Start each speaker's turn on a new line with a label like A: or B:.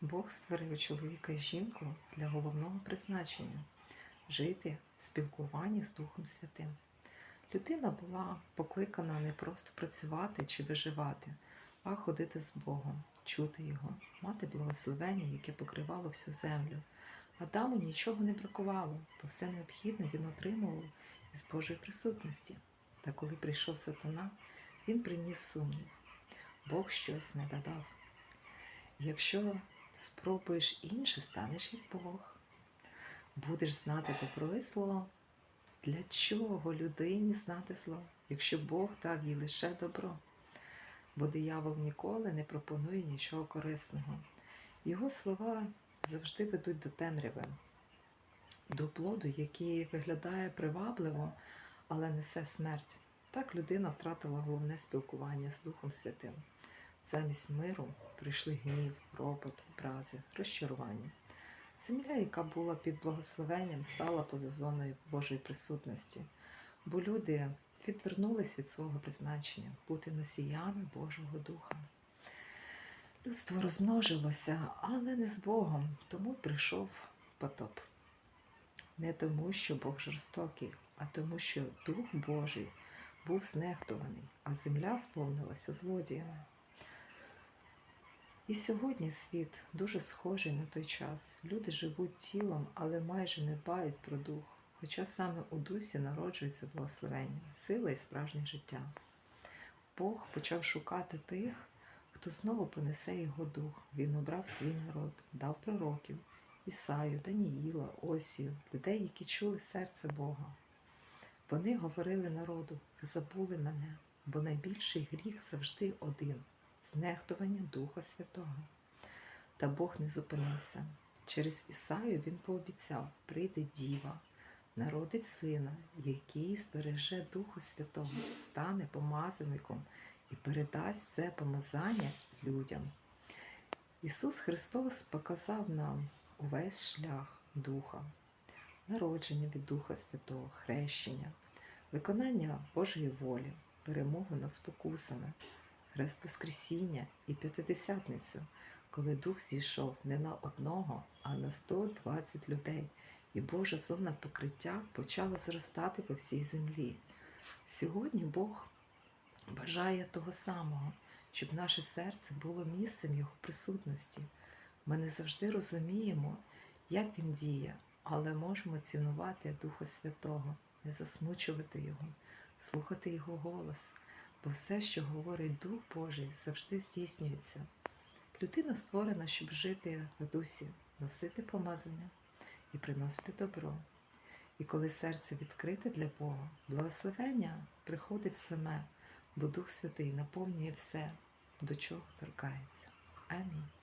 A: Бог створив чоловіка і жінку для головного призначення жити в спілкуванні з Духом Святим. Людина була покликана не просто працювати чи виживати, а ходити з Богом, чути Його, мати благословення, яке покривало всю землю. Адаму нічого не бракувало, бо все необхідне він отримував із Божої присутності. Та коли прийшов сатана, він приніс сумнів. Бог щось не додав. Якщо спробуєш інше, станеш як Бог. Будеш знати добро і зло. Для чого людині знати зло, якщо Бог дав їй лише добро? Бо диявол ніколи не пропонує нічого корисного. Його слова завжди ведуть до темряви, до плоду, який виглядає привабливо, але несе смерть. Так людина втратила головне спілкування з Духом Святим. Замість миру прийшли гнів, ропот, образи, розчарування. Земля, яка була під благословенням, стала поза зоною Божої присутності, бо люди відвернулись від свого призначення бути носіями Божого Духа. Людство розмножилося, але не з Богом, тому прийшов потоп. Не тому, що Бог жорстокий, а тому, що Дух Божий був знехтуваний, а земля сповнилася злодіями. І сьогодні світ дуже схожий на той час. Люди живуть тілом, але майже не дбають про дух, хоча саме у дусі народжується благословення, сила і справжнє життя. Бог почав шукати тих, хто знову понесе його дух. Він обрав свій народ, дав пророків, Ісаю, Даніїла, Осію, людей, які чули серце Бога. Вони говорили народу, ви забули мене, бо найбільший гріх завжди один знехтування Духа Святого. Та Бог не зупинився. Через Ісаю він пообіцяв, прийде діва, народить сина, який збереже Духа Святого, стане помазаником і передасть це помазання людям. Ісус Христос показав нам увесь шлях Духа, народження від Духа Святого, хрещення, виконання Божої волі, перемогу над спокусами, Хрест Воскресіння і П'ятидесятницю, коли Дух зійшов не на одного, а на 120 людей, і Божа зона покриття почала зростати по всій землі. Сьогодні Бог бажає того самого, щоб наше серце було місцем Його присутності. Ми не завжди розуміємо, як Він діє, але можемо цінувати Духа Святого, не засмучувати Його, слухати Його голос бо все, що говорить Дух Божий, завжди здійснюється. Людина створена, щоб жити в дусі, носити помазання і приносити добро. І коли серце відкрите для Бога, благословення приходить саме, бо Дух Святий наповнює все, до чого торкається. Амінь.